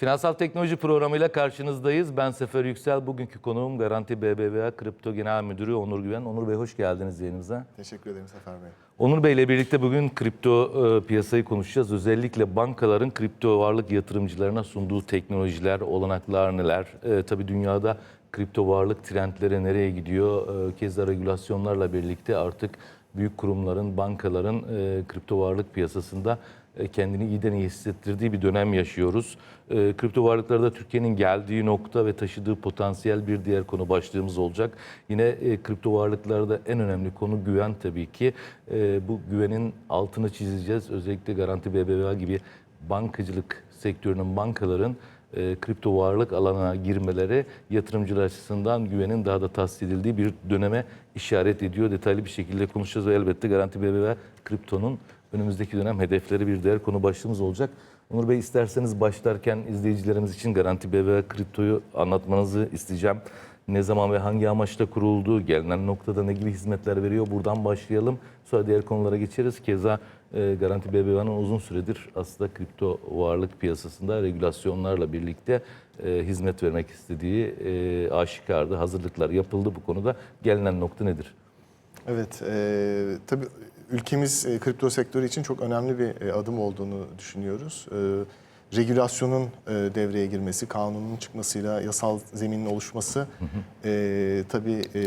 Finansal Teknoloji programıyla karşınızdayız. Ben Sefer Yüksel. Bugünkü konuğum Garanti BBVA Kripto Genel Müdürü Onur Güven. Onur Bey hoş geldiniz yayınımıza. Teşekkür ederim Sefer Bey. Onur Bey ile birlikte bugün kripto e, piyasayı konuşacağız. Özellikle bankaların kripto varlık yatırımcılarına sunduğu teknolojiler, olanaklar neler? E, tabii dünyada kripto varlık trendleri nereye gidiyor? E, keza regülasyonlarla birlikte artık büyük kurumların, bankaların e, kripto varlık piyasasında kendini iyiden iyi hissettirdiği bir dönem yaşıyoruz. E, kripto varlıklarda Türkiye'nin geldiği nokta ve taşıdığı potansiyel bir diğer konu başlığımız olacak. Yine e, kripto varlıklarda en önemli konu güven tabii ki. E, bu güvenin altını çizeceğiz. Özellikle Garanti BBVA gibi bankacılık sektörünün, bankaların e, kripto varlık alanına girmeleri yatırımcılar açısından güvenin daha da tahsis edildiği bir döneme işaret ediyor. Detaylı bir şekilde konuşacağız ve elbette Garanti BBVA kriptonun önümüzdeki dönem hedefleri bir diğer konu başlığımız olacak. Onur Bey isterseniz başlarken izleyicilerimiz için Garanti BBVA kriptoyu anlatmanızı isteyeceğim. Ne zaman ve hangi amaçla kuruldu, gelinen noktada ne gibi hizmetler veriyor buradan başlayalım. Sonra diğer konulara geçeriz. Keza e, Garanti BBVA'nın uzun süredir aslında kripto varlık piyasasında regülasyonlarla birlikte e, hizmet vermek istediği e, aşikardı. Hazırlıklar yapıldı bu konuda. Gelinen nokta nedir? Evet, e, tabii ülkemiz e, kripto sektörü için çok önemli bir e, adım olduğunu düşünüyoruz. E, regülasyonun e, devreye girmesi, kanunun çıkmasıyla yasal zeminin oluşması e, tabii e,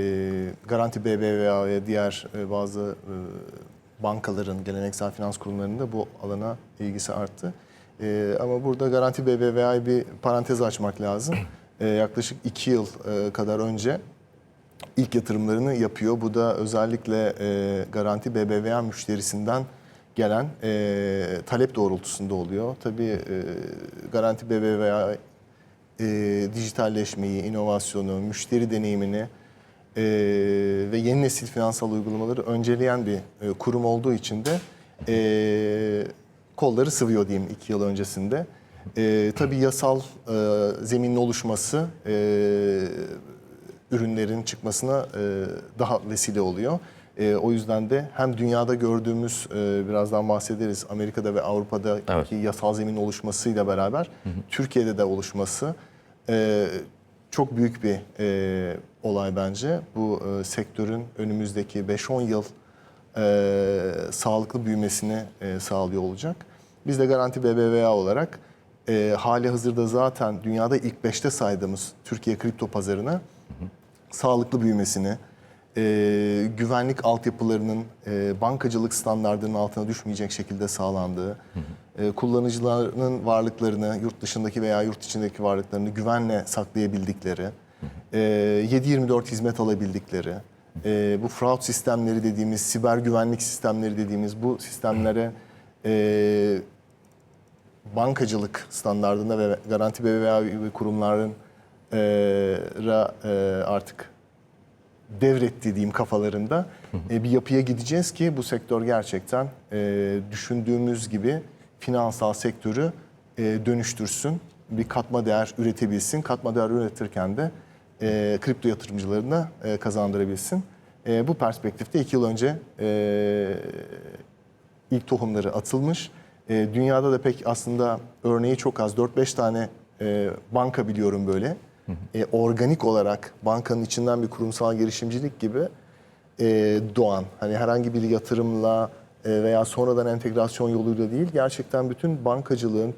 Garanti BBVA ve diğer e, bazı e, bankaların, geleneksel finans kurumlarının da bu alana ilgisi arttı. E, ama burada Garanti BBVA'yı bir parantez açmak lazım. E, yaklaşık iki yıl e, kadar önce ilk yatırımlarını yapıyor. Bu da özellikle e, Garanti BBVA müşterisinden gelen e, talep doğrultusunda oluyor. Tabii e, Garanti BBVA e, dijitalleşmeyi, inovasyonu, müşteri deneyimini e, ve yeni nesil finansal uygulamaları önceleyen bir e, kurum olduğu için de e, kolları sıvıyor diyeyim iki yıl öncesinde. E, tabii yasal e, zeminin oluşması e, ürünlerin çıkmasına e, daha vesile oluyor. E, o yüzden de hem dünyada gördüğümüz, e, birazdan bahsederiz, Amerika'da ve Avrupa'daki Evet. yasal zemin oluşmasıyla beraber Türkiye'de de oluşması e, çok büyük bir e, olay bence. Bu e, sektörün önümüzdeki 5-10 yıl e, sağlıklı büyümesini e, sağlıyor olacak. Biz de Garanti BBVA olarak e, hali hazırda zaten dünyada ilk 5'te saydığımız Türkiye kripto pazarına sağlıklı büyümesini, e, güvenlik altyapılarının e, bankacılık standartlarının altına düşmeyecek şekilde sağlandığı, e, kullanıcılarının varlıklarını, yurt dışındaki veya yurt içindeki varlıklarını güvenle saklayabildikleri, e, 7-24 hizmet alabildikleri, e, bu fraud sistemleri dediğimiz, siber güvenlik sistemleri dediğimiz bu sistemlere e, bankacılık standartında ve Garanti BBVA gibi kurumların e, ra, e, artık devretti diyeyim kafalarında e, bir yapıya gideceğiz ki bu sektör gerçekten e, düşündüğümüz gibi finansal sektörü e, dönüştürsün, bir katma değer üretebilsin. Katma değer üretirken de e, kripto yatırımcılarına e, kazandırabilsin. E, bu perspektifte iki yıl önce e, ilk tohumları atılmış. E, dünyada da pek aslında örneği çok az. 4-5 tane e, banka biliyorum böyle. E, organik olarak bankanın içinden bir kurumsal girişimcilik gibi e, doğan. Hani herhangi bir yatırımla e, veya sonradan entegrasyon yoluyla değil. Gerçekten bütün bankacılığın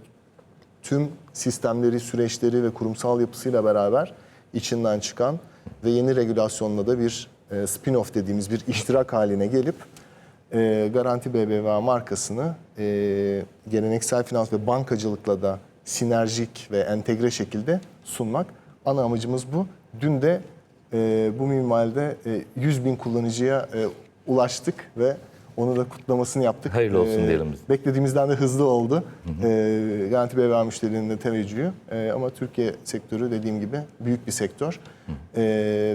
tüm sistemleri, süreçleri ve kurumsal yapısıyla beraber içinden çıkan ve yeni regülasyonla da bir e, spin-off dediğimiz bir iştirak haline gelip e, Garanti BBVA markasını e, geleneksel finans ve bankacılıkla da sinerjik ve entegre şekilde sunmak. Ana amacımız bu. Dün de e, bu minvalde e, 100 bin kullanıcıya e, ulaştık ve onu da kutlamasını yaptık. Hayırlı olsun E, diyelim biz. Beklediğimizden de hızlı oldu. E, Garanti BBVA müşterilerinin de teveccühü. E, ama Türkiye sektörü dediğim gibi büyük bir sektör. E,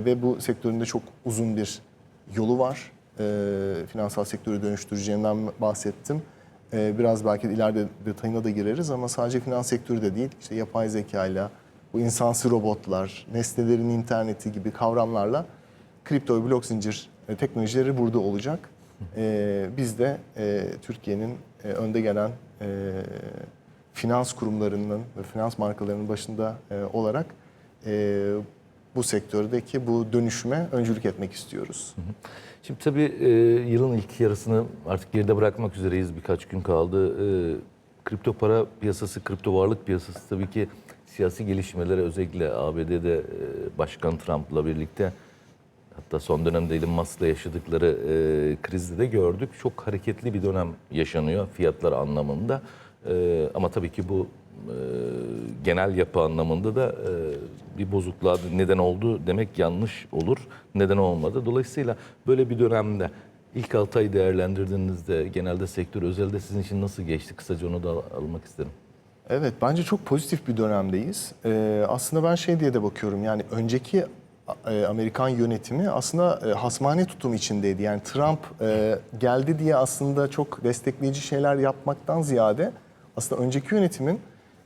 ve bu sektörün de çok uzun bir yolu var. E, finansal sektörü dönüştüreceğinden bahsettim. E, biraz belki ileride detayına da gireriz ama sadece finans sektörü de değil. İşte yapay zekayla, bu insansı robotlar, nesnelerin interneti gibi kavramlarla kripto ve blok zincir e, teknolojileri burada olacak. E, biz de e, Türkiye'nin önde gelen finans kurumlarının ve finans markalarının başında olarak bu sektördeki bu dönüşüme öncülük etmek istiyoruz. Şimdi tabii yılın ilk yarısını artık geride bırakmak üzereyiz. Birkaç gün kaldı. Kripto para piyasası, kripto varlık piyasası tabii ki siyasi gelişmelere özellikle ABD'de e, Başkan Trump'la birlikte hatta son dönemde Elon Musk'la yaşadıkları e, krizde de gördük. Çok hareketli bir dönem yaşanıyor fiyatlar anlamında. E, ama tabii ki bu e, genel yapı anlamında da bir bozukluğa neden oldu demek yanlış olur. Neden olmadı. Dolayısıyla böyle bir dönemde ilk 6 ay değerlendirdiğinizde genelde sektör özelde sizin için nasıl geçti? Kısaca onu da almak isterim. Evet, bence çok pozitif bir dönemdeyiz. Ee, aslında ben şey diye de bakıyorum, yani önceki e, Amerikan yönetimi aslında e, hasmane tutum içindeydi. Yani Trump e, geldi diye aslında çok destekleyici şeyler yapmaktan ziyade aslında önceki yönetimin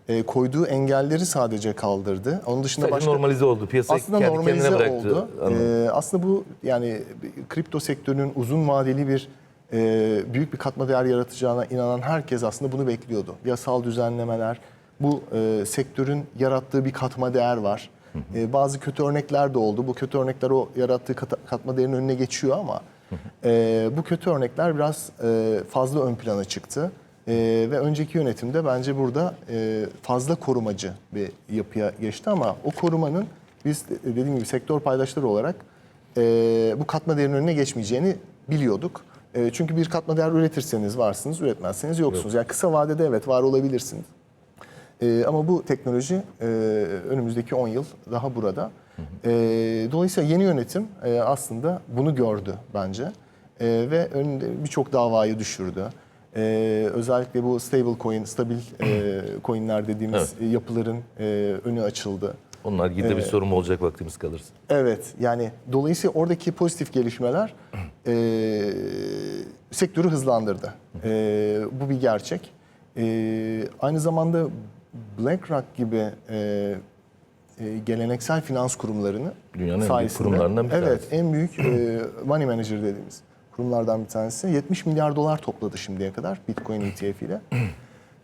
e, koyduğu engelleri sadece kaldırdı. Onun dışında Sadece başka normalize oldu. Piyasa aslında kendi normalize kendine bıraktı. oldu. Anladım. Ee, aslında bu yani kripto sektörünün uzun vadeli bir e, büyük bir katma değer yaratacağına inanan herkes aslında bunu bekliyordu. Yasal düzenlemeler, bu e, sektörün yarattığı bir katma değer var. E, bazı kötü örnekler de oldu. Bu kötü örnekler o yarattığı katma değerin önüne geçiyor ama e, bu kötü örnekler biraz e, fazla ön plana çıktı. E, ve önceki yönetimde bence burada e, fazla korumacı bir yapıya geçti ama o korumanın biz de- dediğim gibi sektör paydaşları olarak e, bu katma değerin önüne geçmeyeceğini biliyorduk. E, çünkü bir katma değer üretirseniz varsınız, üretmezseniz yoksunuz. Yani kısa vadede evet var olabilirsiniz. E, ama bu teknoloji e, önümüzdeki 10 yıl daha burada. E, dolayısıyla yeni yönetim e, aslında bunu gördü bence. E, ve önünde birçok davayı düşürdü. E, özellikle bu stable coin, stabil e, coinler dediğimiz yapıların e, önü açıldı. Onlar ilgili bir sorum olacak vaktimiz kalırsa. Evet yani dolayısıyla oradaki pozitif gelişmeler e, sektörü hızlandırdı. E, bu bir gerçek. E, aynı zamanda BlackRock gibi e, e, geleneksel finans kurumlarını Dünyanın en büyük kurumlarından bir Evet tanesi. en büyük e, money manager dediğimiz kurumlardan bir tanesi. 70 milyar dolar topladı şimdiye kadar Bitcoin ETF ile.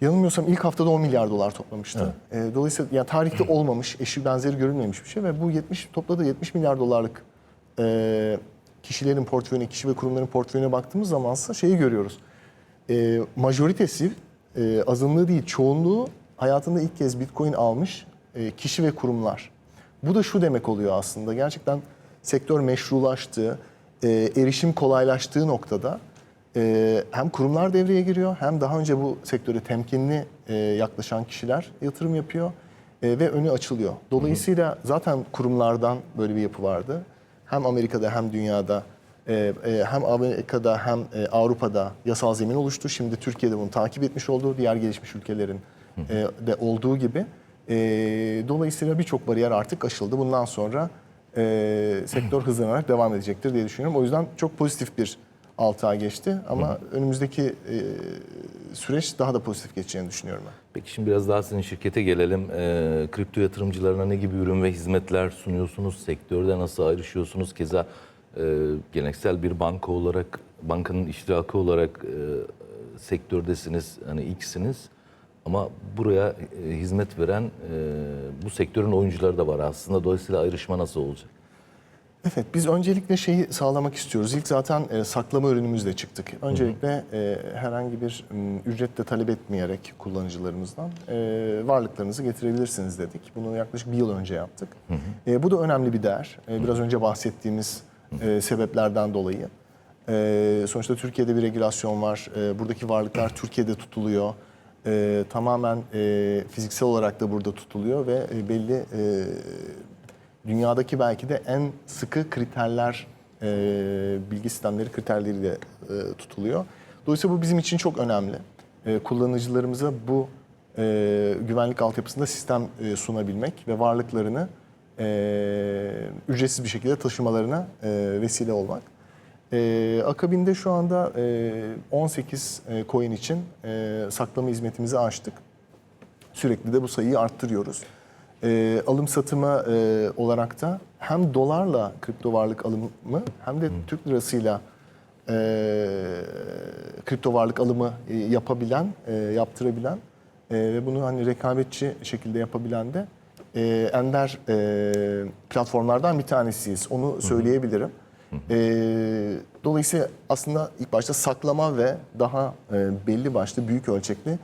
Yanılmıyorsam ilk haftada 10 milyar dolar toplamıştı. E, dolayısıyla yani tarihte olmamış, eşi benzeri görülmemiş bir şey ve bu 70 topladığı 70 milyar dolarlık e, kişilerin portföyüne, kişi ve kurumların portföyüne baktığımız zamansa şeyi görüyoruz. E, majoritesi, e, azınlığı değil çoğunluğu hayatında ilk kez Bitcoin almış e, kişi ve kurumlar. Bu da şu demek oluyor aslında. Gerçekten sektör meşrulaştığı, e, erişim kolaylaştığı noktada e, hem kurumlar devreye giriyor hem daha önce bu sektöre temkinli e, yaklaşan kişiler yatırım yapıyor e, ve önü açılıyor. Dolayısıyla zaten kurumlardan böyle bir yapı vardı. Hem Amerika'da hem dünyada e, e, hem Amerika'da hem e, Avrupa'da yasal zemin oluştu. Şimdi Türkiye'de bunu takip etmiş olduğu diğer gelişmiş ülkelerin de olduğu gibi. Dolayısıyla birçok bariyer artık aşıldı. Bundan sonra sektör hızlanarak devam edecektir diye düşünüyorum. O yüzden çok pozitif bir 6 ay geçti ama önümüzdeki süreç daha da pozitif geçeceğini düşünüyorum ben. Peki şimdi biraz daha sizin şirkete gelelim. Ee, kripto yatırımcılarına ne gibi ürün ve hizmetler sunuyorsunuz? Sektörde nasıl ayrışıyorsunuz? Keza e, geleneksel bir banka olarak, bankanın iştirakı olarak e, sektördesiniz, hani ilksiniz. Ama buraya e, hizmet veren e, bu sektörün oyuncuları da var aslında. Dolayısıyla ayrışma nasıl olacak? Evet, biz öncelikle şeyi sağlamak istiyoruz. İlk zaten e, saklama ürünümüzle çıktık. Öncelikle e, herhangi bir m, ücret de talep etmeyerek kullanıcılarımızdan e, varlıklarınızı getirebilirsiniz dedik. Bunu yaklaşık bir yıl önce yaptık. E, bu da önemli bir değer. E, biraz önce bahsettiğimiz e, sebeplerden dolayı. E, sonuçta Türkiye'de bir regülasyon var. E, buradaki varlıklar Türkiye'de tutuluyor. E, tamamen e, fiziksel olarak da burada tutuluyor ve e, belli e, dünyadaki belki de en sıkı kriterler, e, bilgi sistemleri kriterleriyle e, tutuluyor. Dolayısıyla bu bizim için çok önemli. E, kullanıcılarımıza bu e, güvenlik altyapısında sistem e, sunabilmek ve varlıklarını e, ücretsiz bir şekilde taşımalarına e, vesile olmak. E, akabinde şu anda e, 18 e, coin için e, saklama hizmetimizi açtık. Sürekli de bu sayıyı arttırıyoruz. Ee, alım satımı e, olarak da hem dolarla kripto varlık alımı hem de Türk lirasıyla e, kripto varlık alımı e, yapabilen, e, yaptırabilen E, ve bunu hani rekabetçi şekilde yapabilen de e, ender e, platformlardan bir tanesiyiz. Onu söyleyebilirim. E, dolayısıyla aslında ilk başta saklama ve daha e, belli başlı büyük ölçekli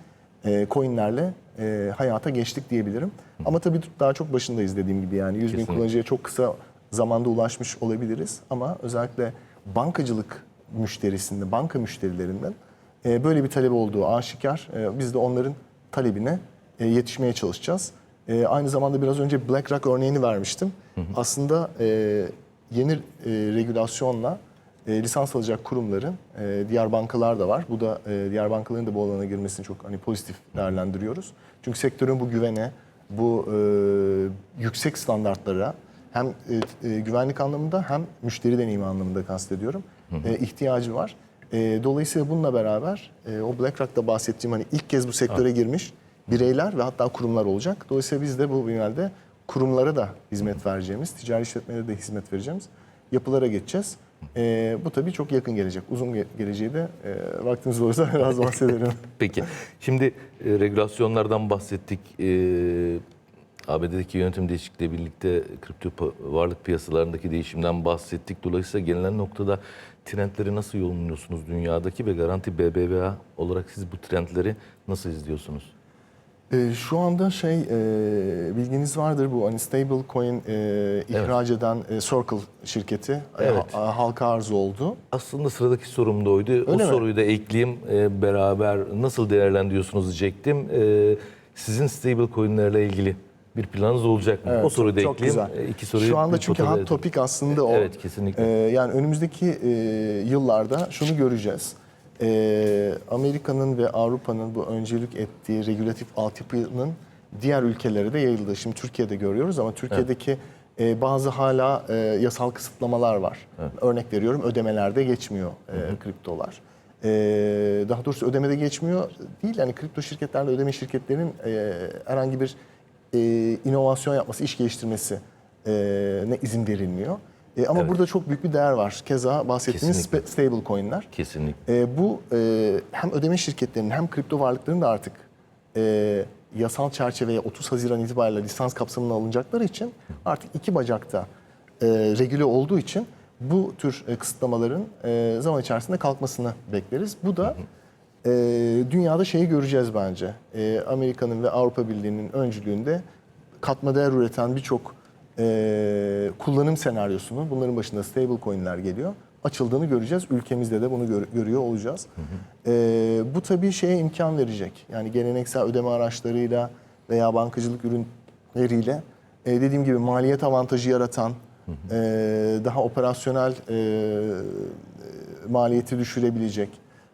e, coinlerle e, hayata geçtik diyebilirim. Ama tabii daha çok başındayız dediğim gibi yani 100 bin Kesinlikle. kullanıcıya çok kısa zamanda ulaşmış olabiliriz. Ama özellikle bankacılık müşterisinde, banka müşterilerinden e, böyle bir talep olduğu aşikar. E, biz de onların talebine e, yetişmeye çalışacağız. E, aynı zamanda biraz önce BlackRock örneğini vermiştim. Aslında e, yeni e, regülasyonla e, lisans alacak kurumların, e, diğer bankalar da var. Bu da e, diğer bankaların da bu alana girmesini çok hani pozitif değerlendiriyoruz. Çünkü sektörün bu güvene, bu e, yüksek standartlara hem e, e, güvenlik anlamında hem müşteri deneyimi anlamında kastediyorum. E, ihtiyacı var. E, dolayısıyla bununla beraber e, o BlackRock'ta bahsettiğim hani ilk kez bu sektöre girmiş bireyler ve hatta kurumlar olacak. Dolayısıyla biz de bu minvalde kurumlara da hizmet vereceğimiz, ticari işletmelere de hizmet vereceğimiz yapılara geçeceğiz. E, bu tabii çok yakın gelecek. Uzun ge- geleceği de e, vaktiniz olursa biraz bahsederim. Peki. Şimdi e, regülasyonlardan bahsettik. E, ABD'deki yönetim değişikliğiyle birlikte kripto varlık piyasalarındaki değişimden bahsettik. Dolayısıyla gelinen noktada trendleri nasıl yorumluyorsunuz dünyadaki ve Garanti BBVA olarak siz bu trendleri nasıl izliyorsunuz? Ee, şu anda şey e, bilginiz vardır bu hani stable coin e, ihraç eden e, Circle şirketi e, Evet. ha- halka arz oldu. Aslında sıradaki sorum da oydu. o Öyle mi? soruyu da ekleyeyim e, beraber nasıl değerlendiriyorsunuz diyecektim. E, sizin stable coinlerle ilgili bir planınız olacak mı? Evet, o soruyu da çok ekleyeyim. güzel. İki soruyu Şu anda çünkü hot topic aslında o. Evet, kesinlikle. Yani önümüzdeki e, yıllarda şunu göreceğiz. Ee, Amerika'nın ve Avrupa'nın bu öncelik ettiği regülatif altyapının diğer ülkelere de yayıldı. Şimdi Türkiye'de görüyoruz ama Türkiye'deki e, bazı hala e, yasal kısıtlamalar var. Örnek veriyorum ödemelerde geçmiyor e, kriptolar. E, daha doğrusu ödemede geçmiyor değil yani kripto şirketlerle ödeme şirketlerinin e, herhangi bir e, inovasyon yapması, iş geliştirmesi e, ne izin verilmiyor. E, ama Evet. burada çok büyük bir değer var. Keza bahsettiğiniz Kesinlikle. stable coin'ler. Kesinlikle. E, bu e, hem ödeme şirketlerinin hem kripto varlıkların da artık e, yasal çerçeveye 30 Haziran itibariyle lisans kapsamına alınacakları için artık iki bacakta e, regüle olduğu için bu tür e, kısıtlamaların e, zaman içerisinde kalkmasını bekleriz. Bu da e, dünyada şeyi göreceğiz bence. E, Amerika'nın ve Avrupa Birliği'nin öncülüğünde katma değer üreten birçok e, kullanım senaryosunu, bunların başında stable coin'ler geliyor, açıldığını göreceğiz. Ülkemizde de bunu gör- görüyor olacağız. E, bu tabii şeye imkan verecek. Yani geleneksel ödeme araçlarıyla veya bankacılık ürünleriyle e, dediğim gibi maliyet avantajı yaratan, e, daha operasyonel e, e, maliyeti düşürebilecek,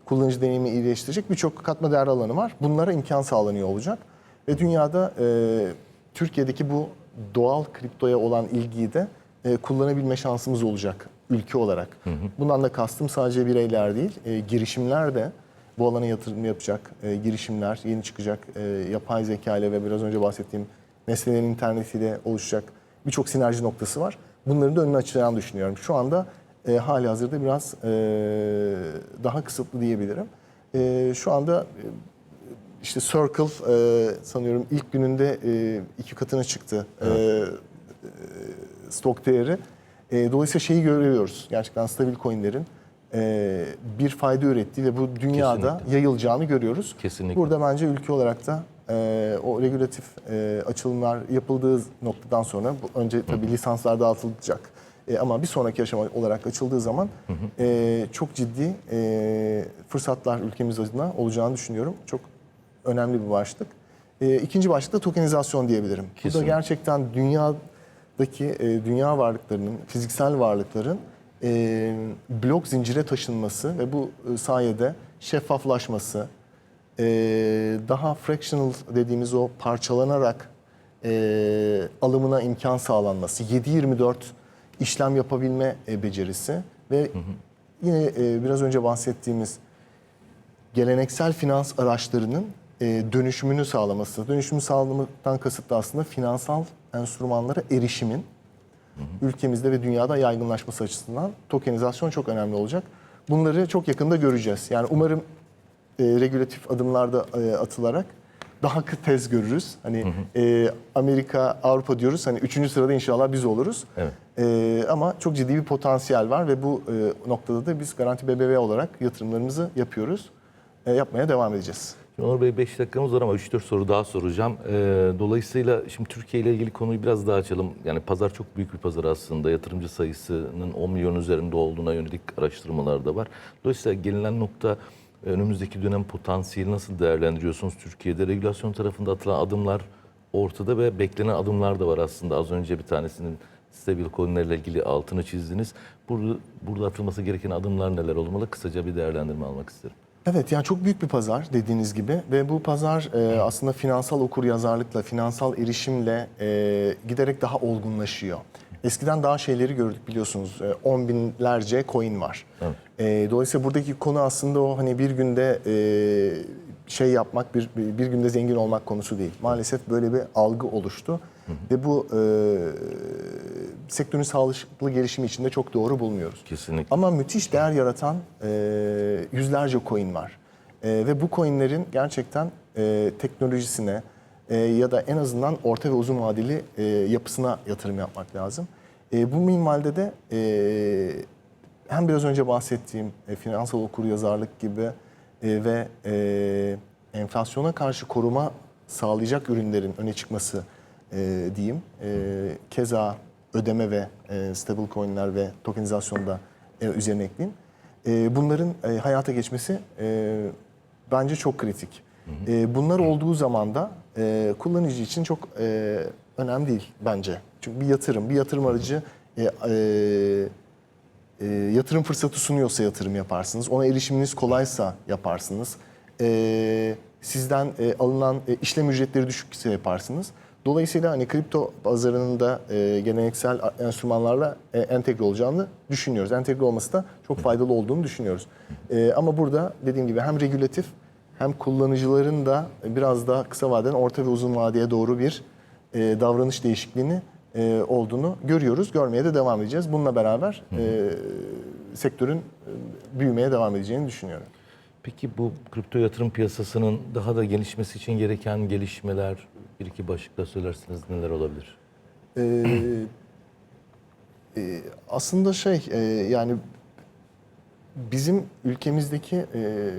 kullanıcı deneyimi iyileştirecek birçok katma değer alanı var. Bunlara imkan sağlanıyor olacak. Ve dünyada e, Türkiye'deki bu doğal kriptoya olan ilgiyi de e, kullanabilme şansımız olacak ülke olarak. Bundan da kastım sadece bireyler değil, e, girişimler de bu alana yatırım yapacak e, girişimler, yeni çıkacak e, yapay zeka ile ve biraz önce bahsettiğim nesnelerin internetiyle oluşacak birçok sinerji noktası var. Bunların da önünü açacağını düşünüyorum. Şu anda e, hali hazırda biraz e, daha kısıtlı diyebilirim. E, şu anda e, işte Circle e, sanıyorum ilk gününde e, iki katına çıktı e, e, stok değeri. E, dolayısıyla şeyi görüyoruz. Gerçekten stabil coinlerin e, bir fayda ürettiği ve bu dünyada Kesinlikle. yayılacağını görüyoruz. Kesinlikle. Burada bence ülke olarak da e, o regülatif e, açılımlar yapıldığı noktadan sonra bu, önce tabii lisanslar dağıtılacak. E, ama bir sonraki aşama olarak açıldığı zaman e, çok ciddi e, fırsatlar ülkemiz adına olacağını düşünüyorum. Çok önemli bir başlık. E, ikinci başlık da tokenizasyon diyebilirim. Bu da Kesinlikle. gerçekten dünyadaki e, dünya varlıklarının, fiziksel varlıkların e, blok zincire taşınması ve bu e, sayede şeffaflaşması, e, daha fractional dediğimiz o parçalanarak e, alımına imkan sağlanması, 7-24 işlem yapabilme e, becerisi ve yine e, biraz önce bahsettiğimiz geleneksel finans araçlarının e, dönüşümünü sağlaması. Dönüşümü sağlamaktan kasıt da aslında finansal enstrümanlara erişimin ülkemizde ve dünyada yaygınlaşması açısından tokenizasyon çok önemli olacak. Bunları çok yakında göreceğiz. Yani umarım e, regülatif adımlarda e, atılarak daha tez görürüz. Hani e, Amerika, Avrupa diyoruz. Hani üçüncü sırada inşallah biz oluruz. Evet. E, ama çok ciddi bir potansiyel var ve bu e, noktada da biz Garanti BBV olarak yatırımlarımızı yapıyoruz. E, yapmaya devam edeceğiz. Şimdi Onur Bey 5 dakikamız var ama 3-4 soru daha soracağım. Ee, dolayısıyla şimdi Türkiye ile ilgili konuyu biraz daha açalım. Yani pazar çok büyük bir pazar aslında. Yatırımcı sayısının 10 milyon üzerinde olduğuna yönelik araştırmalar da var. Dolayısıyla gelinen nokta önümüzdeki dönem potansiyeli nasıl değerlendiriyorsunuz Türkiye'de? Regülasyon tarafında atılan adımlar ortada ve beklenen adımlar da var aslında. Az önce bir tanesinin stabil coinlerle ilgili altını çizdiniz. Burada, burada atılması gereken adımlar neler olmalı? Kısaca bir değerlendirme almak isterim. Evet yani çok büyük bir pazar dediğiniz gibi ve bu pazar e, aslında finansal okuryazarlıkla, finansal erişimle e, giderek daha olgunlaşıyor. Eskiden daha şeyleri gördük biliyorsunuz. E, 10 binlerce coin var. Evet. E, dolayısıyla buradaki konu aslında o hani bir günde e, şey yapmak, bir, bir günde zengin olmak konusu değil. Maalesef böyle bir algı oluştu. Ve bu e, sektörün sağlıklı gelişimi için de çok doğru bulmuyoruz. Kesinlikle. Ama müthiş değer yaratan e, yüzlerce coin var. E, ve bu coinlerin gerçekten e, teknolojisine e, ya da en azından orta ve uzun vadeli e, yapısına yatırım yapmak lazım. E, bu minvalde de e, hem biraz önce bahsettiğim e, finansal okuryazarlık gibi e, ve e, enflasyona karşı koruma sağlayacak ürünlerin öne çıkması e, diyeyim. E, keza ödeme ve e, stable coinler ve tokenizasyonda e, üzerine ekleyeyim. E, bunların e, hayata geçmesi e, bence çok kritik. E, bunlar olduğu zaman da e, kullanıcı için çok e, önemli değil bence. Çünkü bir yatırım, bir yatırım aracı e, e, e, yatırım fırsatı sunuyorsa yatırım yaparsınız. Ona erişiminiz kolaysa yaparsınız. E, sizden e, alınan e, işlem ücretleri düşükse yaparsınız. Dolayısıyla hani kripto pazarının da e, geleneksel enstrümanlarla e, entegre olacağını düşünüyoruz. Entegre olması da çok faydalı olduğunu düşünüyoruz. E, ama burada dediğim gibi hem regülatif hem kullanıcıların da biraz daha kısa vadeden orta ve uzun vadeye doğru bir e, davranış değişikliğini e, olduğunu görüyoruz. Görmeye de devam edeceğiz. Bununla beraber e, sektörün e, büyümeye devam edeceğini düşünüyorum. Peki bu kripto yatırım piyasasının daha da gelişmesi için gereken gelişmeler bir iki başlıkla söylerseniz neler olabilir? Ee, e, aslında şey e, yani bizim ülkemizdeki e,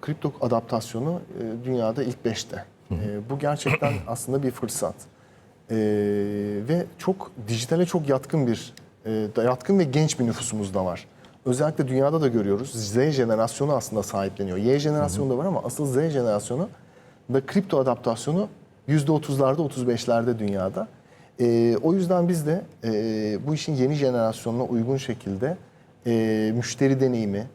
kripto adaptasyonu e, dünyada ilk beşte. E, bu gerçekten aslında bir fırsat. E, ve çok dijitale çok yatkın bir e, yatkın ve genç bir nüfusumuz da var. Özellikle dünyada da görüyoruz. Z jenerasyonu aslında sahipleniyor. Y jenerasyonu da var ama asıl Z jenerasyonu ve kripto adaptasyonu %30'larda 35'lerde dünyada. E, o yüzden biz de e, bu işin yeni jenerasyonuna uygun şekilde e, müşteri deneyimi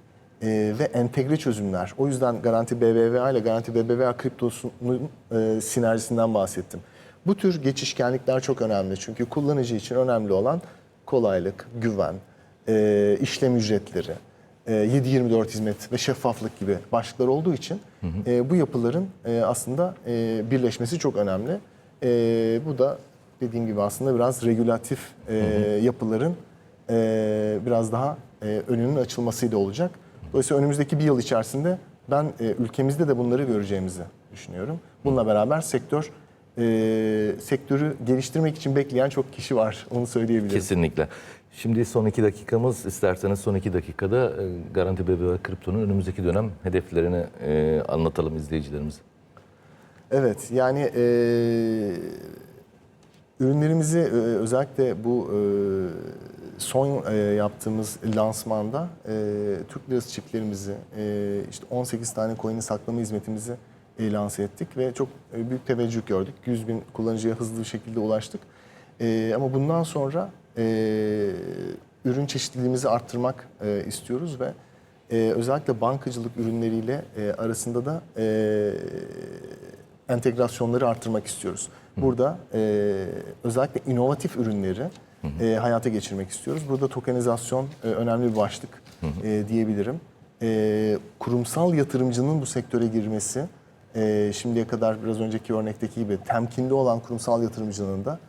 e, ve entegre çözümler. O yüzden Garanti BBVA ile Garanti BBVA kriptosunun e, sinerjisinden bahsettim. Bu tür geçişkenlikler çok önemli. Çünkü kullanıcı için önemli olan kolaylık, güven, e, işlem ücretleri, e, 7-24 hizmet ve şeffaflık gibi başlıklar olduğu için e, bu yapıların e, aslında e, birleşmesi çok önemli. E, bu da dediğim gibi aslında biraz regülatif e, yapıların e, biraz daha e, önünün açılmasıyla olacak. Dolayısıyla önümüzdeki bir yıl içerisinde ben e, ülkemizde de bunları göreceğimizi düşünüyorum. Bununla beraber sektör e, sektörü geliştirmek için bekleyen çok kişi var. Onu söyleyebilirim. Kesinlikle. Şimdi son iki dakikamız isterseniz son iki dakikada e, Garanti BBVA Kripto'nun önümüzdeki dönem hedeflerini e, anlatalım izleyicilerimize. Evet yani e, ürünlerimizi e, özellikle bu e, son e, yaptığımız lansmanda e, Türk lirası çiplerimizi e, işte 18 tane coin'i saklama hizmetimizi e, lanse ettik ve çok büyük teveccüh gördük. 100 bin kullanıcıya hızlı bir şekilde ulaştık. E, ama bundan sonra e, ürün çeşitliliğimizi arttırmak e, istiyoruz ve e, özellikle bankacılık ürünleriyle e, arasında da e, entegrasyonları arttırmak istiyoruz. Burada e, özellikle inovatif ürünleri e, hayata geçirmek istiyoruz. Burada tokenizasyon e, önemli bir başlık e, diyebilirim. E, kurumsal yatırımcının bu sektöre girmesi, e, şimdiye kadar biraz önceki örnekteki gibi temkinli olan kurumsal yatırımcının da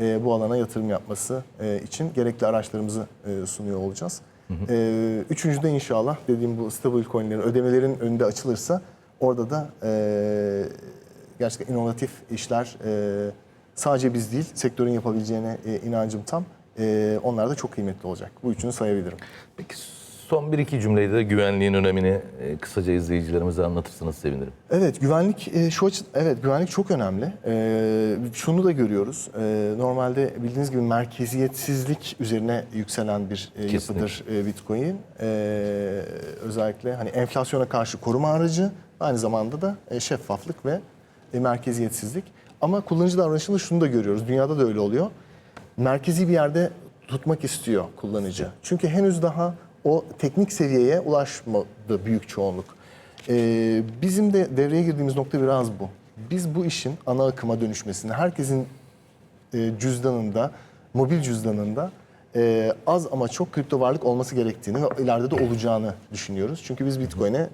e, bu alana yatırım yapması e, için gerekli araçlarımızı e, sunuyor olacağız. E, üçüncü de inşallah dediğim bu stable coinlerin ödemelerin önünde açılırsa orada da e, gerçekten inovatif işler e, sadece biz değil sektörün yapabileceğine e, inancım tam. E, onlar da çok kıymetli olacak. Bu üçünü sayabilirim. Peki son bir iki cümleyle de güvenliğin önemini e, kısaca izleyicilerimize anlatırsanız sevinirim. Evet güvenlik e, şu açı, evet güvenlik çok önemli. E, şunu da görüyoruz. E, normalde bildiğiniz gibi merkeziyetsizlik üzerine yükselen bir e, Kesinlikle. yapıdır e, Bitcoin. E, özellikle hani enflasyona karşı koruma aracı, aynı zamanda da e, şeffaflık ve e, merkeziyetsizlik. Ama kullanıcı davranışında şunu da görüyoruz. Dünyada da öyle oluyor. Merkezi bir yerde tutmak istiyor kullanıcı. Çünkü henüz daha o teknik seviyeye ulaşmadı büyük çoğunluk. Ee, bizim de devreye girdiğimiz nokta biraz bu. Biz bu işin ana akıma dönüşmesini, herkesin e, cüzdanında, mobil cüzdanında e, az ama çok kripto varlık olması gerektiğini ve ileride de olacağını düşünüyoruz. Çünkü biz Bitcoin'e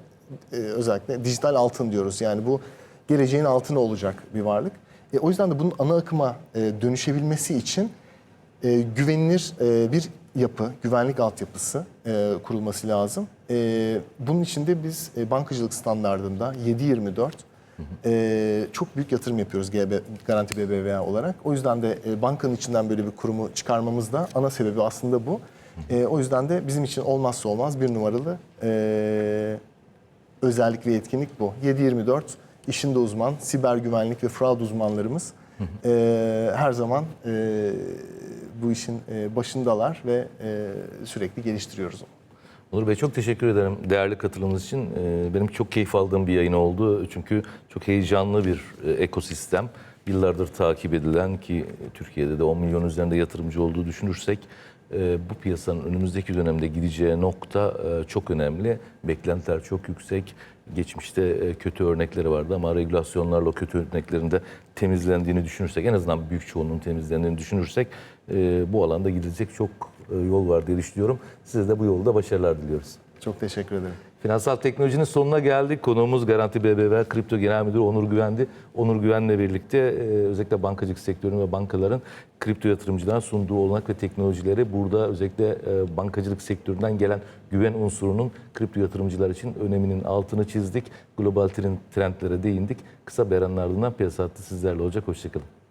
e, özellikle dijital altın diyoruz. Yani bu geleceğin altını olacak bir varlık. E, o yüzden de bunun ana akıma e, dönüşebilmesi için e, güvenilir e, bir yapı, güvenlik altyapısı e, kurulması lazım. E, bunun için de biz e, bankacılık standartında 7-24 e, çok büyük yatırım yapıyoruz GB, Garanti BBVA olarak. O yüzden de e, bankanın içinden böyle bir kurumu çıkarmamız da ana sebebi aslında bu. E, o yüzden de bizim için olmazsa olmaz bir numaralı e, özellik ve yetkinlik bu. 7-24 işinde uzman, siber güvenlik ve fraud uzmanlarımız e, her zaman e, bu işin e, başındalar ve e, sürekli geliştiriyoruz onu. Onur Bey çok teşekkür ederim değerli katılımınız için. Ee, Benim çok keyif aldığım bir yayın oldu. Çünkü çok heyecanlı bir e, ekosistem. Yıllardır takip edilen ki Türkiye'de de 10 milyon üzerinde yatırımcı olduğu düşünürsek e, bu piyasanın önümüzdeki dönemde gideceği nokta e, çok önemli. Beklentiler çok yüksek. Geçmişte e, kötü örnekleri vardı ama regülasyonlarla kötü örneklerin de temizlendiğini düşünürsek, en azından büyük çoğunluğun temizlendiğini düşünürsek e, bu alanda gidilecek çok e, yol var diye düşünüyorum. Size de bu yolda başarılar diliyoruz. Çok teşekkür ederim. Finansal teknolojinin sonuna geldik. Konuğumuz Garanti BBVA Kripto Genel Müdürü Onur Güvendi. Onur Güven'le birlikte e, özellikle bankacılık sektörünün ve bankaların kripto yatırımcılara sunduğu olanak ve teknolojileri burada özellikle e, bankacılık sektöründen gelen güven unsurunun kripto yatırımcılar için öneminin altını çizdik. Global trend- trendlere değindik. Kısa bir aranın ardından piyasa hattı sizlerle olacak. Hoşçakalın.